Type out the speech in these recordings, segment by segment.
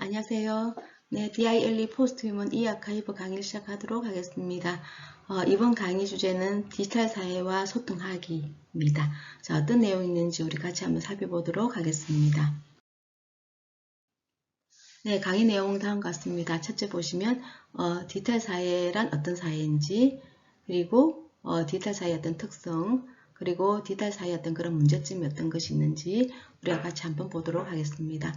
안녕하세요. 네, DILE 포스트 휴먼 이 아카이브 강의를 시작하도록 하겠습니다. 어, 이번 강의 주제는 디지털 사회와 소통하기입니다. 자, 어떤 내용이 있는지 우리 같이 한번 살펴보도록 하겠습니다. 네, 강의 내용은 다음과 같습니다. 첫째 보시면 어, 디지털 사회란 어떤 사회인지 그리고 어, 디지털 사회의 어떤 특성 그리고 디지털 사회의 어떤 그런 문제점이 어떤 것이 있는지 우리가 같이 한번 보도록 하겠습니다.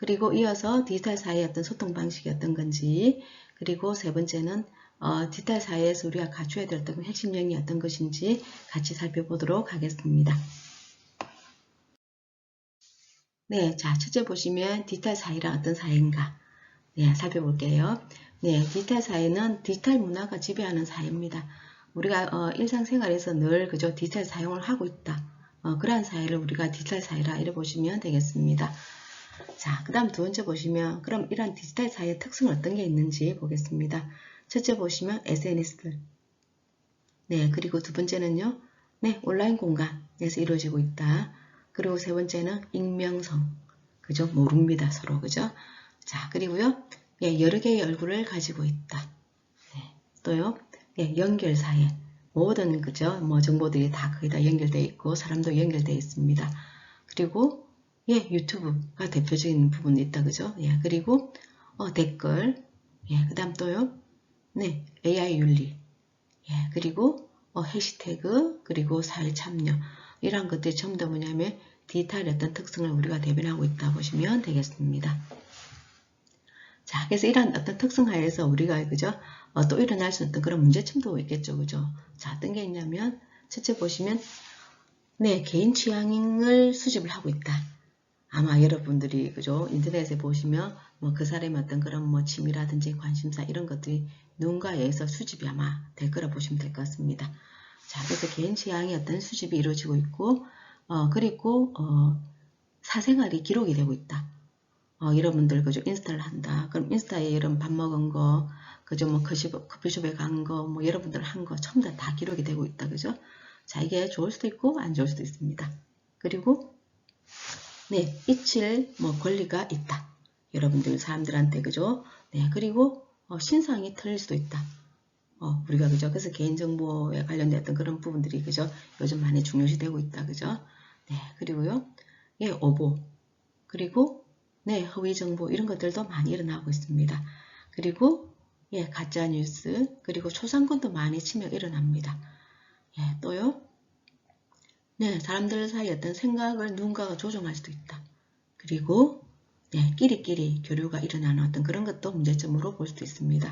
그리고 이어서 디지털 사회의 어떤 소통 방식이 어떤 건지 그리고 세 번째는 어, 디지털 사회에서 우리가 갖춰야 될 어떤 핵심령이 어떤 것인지 같이 살펴보도록 하겠습니다. 네, 자, 첫째 보시면 디지털 사회란 어떤 사회인가? 네, 살펴볼게요. 네, 디지털 사회는 디지털 문화가 지배하는 사회입니다. 우리가 어, 일상생활에서 늘 그저 디지털 사용을 하고 있다. 어, 그러한 사회를 우리가 디지털 사회라 이렇게 보시면 되겠습니다. 자, 그 다음 두 번째 보시면 그럼 이런 디지털 사회의 특성은 어떤 게 있는지 보겠습니다. 첫째 보시면 SNS들. 네, 그리고 두 번째는요. 네, 온라인 공간에서 이루어지고 있다. 그리고 세 번째는 익명성. 그죠? 모릅니다. 서로. 그죠? 자, 그리고요. 예, 여러 개의 얼굴을 가지고 있다. 네, 또요. 예, 연결 사회. 모든 그죠? 뭐 정보들이 다 거의 다 연결되어 있고 사람도 연결되어 있습니다. 그리고 예, 유튜브가 대표적인 부분이 있다. 그죠? 예, 그리고 어, 댓글. 예, 그 다음 또요. 네, AI 윤리. 예, 그리고 어, 해시태그, 그리고 사회 참여. 이런 것들이 전부 다 뭐냐면 디지털의 어떤 특성을 우리가 대변하고 있다 보시면 되겠습니다. 자, 그래서 이런 어떤 특성 하에서 우리가 그죠? 어, 또 일어날 수 있는 그런 문제점도 있겠죠, 그죠? 자, 어떤 게 있냐면 첫째 보시면 네, 개인 취향을 수집을 하고 있다. 아마 여러분들이 그죠 인터넷에 보시면 뭐 그 사람의 어떤 그런 뭐 취미라든지 관심사 이런 것들이 누군가에 의해서 수집이 아마 될 거라 보시면 될 것 같습니다. 자 그래서 개인 취향의 어떤 수집이 이루어지고 있고 어 그리고 어 사생활이 기록이 되고 있다. 어 여러분들 그죠 인스타를 한다. 그럼 인스타에 여러분 밥 먹은 거 그죠 뭐 커피숍에 간 거 뭐 여러분들 한 거 전부 다, 다 기록이 되고 있다. 그죠? 자 이게 좋을 수도 있고 안 좋을 수도 있습니다. 그리고 네, 잊힐 뭐 권리가 있다. 여러분들 사람들한테 그죠? 네, 그리고 어, 신상이 틀릴 수도 있다. 어, 우리가 그죠? 그래서 개인정보에 관련된 그런 부분들이 그죠? 요즘 많이 중요시되고 있다. 그죠? 네, 그리고요. 예, 오보. 그리고 네, 허위 정보 이런 것들도 많이 일어나고 있습니다. 그리고 예, 가짜 뉴스, 그리고 초상권도 많이 침해가 일어납니다. 예, 또요. 네, 사람들 사이 어떤 생각을 누군가가 조종할 수도 있다. 그리고 네, 끼리끼리 교류가 일어나는 어떤 그런 것도 문제점으로 볼 수도 있습니다.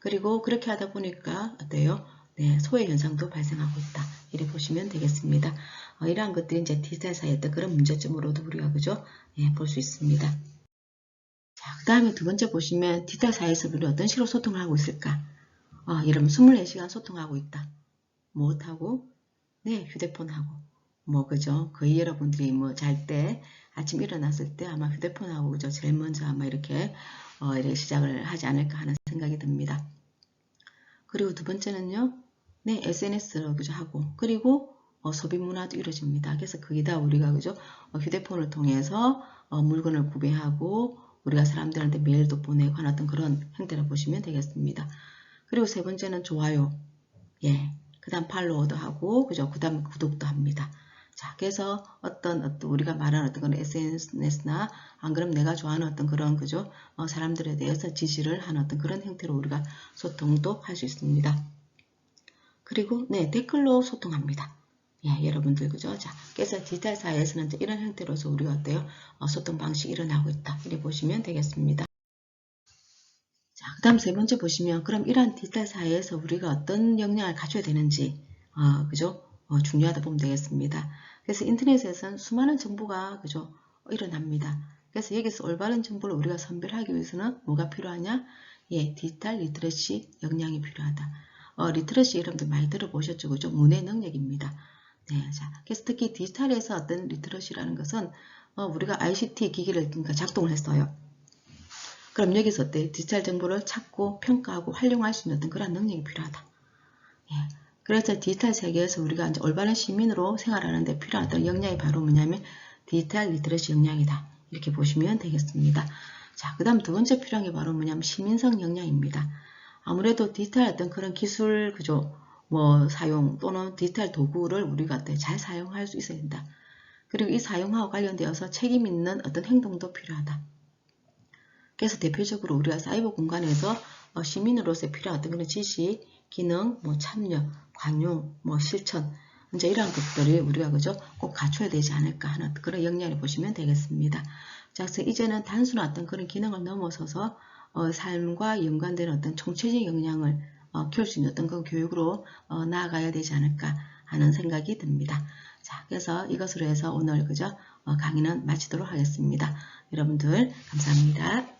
그리고 그렇게 하다 보니까 어때요? 네, 소외 현상도 발생하고 있다. 이렇게 보시면 되겠습니다. 어, 이러한 것들이 이제 디지털 사회 어떤 그런 문제점으로도 우리가 그죠? 네, 볼수 있습니다. 자, 그 다음에 두 번째 보시면 디지털 사회에서 우리 어떤 식으로 소통을 하고 있을까? 어, 이러면 24시간 소통하고 있다. 무엇하고? 네, 휴대폰하고. 뭐 그죠? 거의 여러분들이 뭐 잘 때 아침 일어났을 때 아마 휴대폰하고 그죠? 제일 먼저 아마 이렇게 어, 이렇게 시작을 하지 않을까 하는 생각이 듭니다. 그리고 두 번째는요. 네, SNS로 그죠 하고 그리고 어, 소비 문화도 이루어집니다. 그래서 거기 다 우리가 그죠? 어, 휴대폰을 통해서 어, 물건을 구매하고 우리가 사람들한테 메일도 보내고 하는 어떤 그런 형태를 보시면 되겠습니다. 그리고 세 번째는 좋아요. 예. 그 다음 팔로워도 하고, 그죠? 그 다음 구독도 합니다. 자, 그래서 어떤, 어떤 우리가 말하는 어떤 그런 SNS나 안 그럼 내가 좋아하는 어떤 그런 그죠 어, 사람들에 대해서 지시를 하는 어떤 그런 형태로 우리가 소통도 할 수 있습니다. 그리고 네 댓글로 소통합니다. 예, 여러분들 그죠? 자, 그래서 디지털 사회에서는 이런 형태로서 우리가 어때요? 어, 소통 방식이 일어나고 있다. 이렇게 보시면 되겠습니다. 자, 그 다음 세 번째 보시면 그럼 이러한 디지털 사회에서 우리가 어떤 역량을 가져야 되는지 어, 그죠? 어, 중요하다 보면 되겠습니다. 그래서 인터넷에서는 수많은 정보가 그죠 일어납니다. 그래서 여기서 올바른 정보를 우리가 선별하기 위해서는 뭐가 필요하냐? 예, 디지털 리트러시 역량이 필요하다. 어, 리트러시 여러분들 많이 들어보셨죠? 그죠? 문해 능력입니다. 네, 자, 그래서 특히 디지털에서 어떤 리트러시라는 것은 어, 우리가 ICT 기기를 그러니까 작동을 했어요. 그럼 여기서 어때? 디지털 정보를 찾고 평가하고 활용할 수 있는 그런 능력이 필요하다. 예, 그래서 디지털 세계에서 우리가 이제 올바른 시민으로 생활하는 데 필요한 어떤 역량이 바로 뭐냐면 디지털 리트러시 역량이다. 이렇게 보시면 되겠습니다. 자, 그 다음 두 번째 필요한 게 바로 뭐냐면 시민성 역량입니다. 아무래도 디지털 어떤 그런 기술 그죠 뭐 사용 또는 디지털 도구를 우리가 잘 사용할 수 있어야 된다. 그리고 이 사용하고 관련되어서 책임 있는 어떤 행동도 필요하다. 그래서 대표적으로 우리가 사이버 공간에서 어, 시민으로서 필요한 어떤 그런 지식, 기능, 뭐 참여, 관용, 뭐 실천 이제 이러한 것들이 우리가 그죠 꼭 갖춰야 되지 않을까 하는 그런 역량을 보시면 되겠습니다. 자, 그래서 이제는 단순한 어떤 그런 기능을 넘어서서 어, 삶과 연관되는 어떤 총체적인 역량을 어, 키울 수 있는 어떤 그 교육으로 어, 나아가야 되지 않을까 하는 생각이 듭니다. 자, 그래서 이것으로 해서 오늘 그죠 어, 강의는 마치도록 하겠습니다. 여러분들 감사합니다.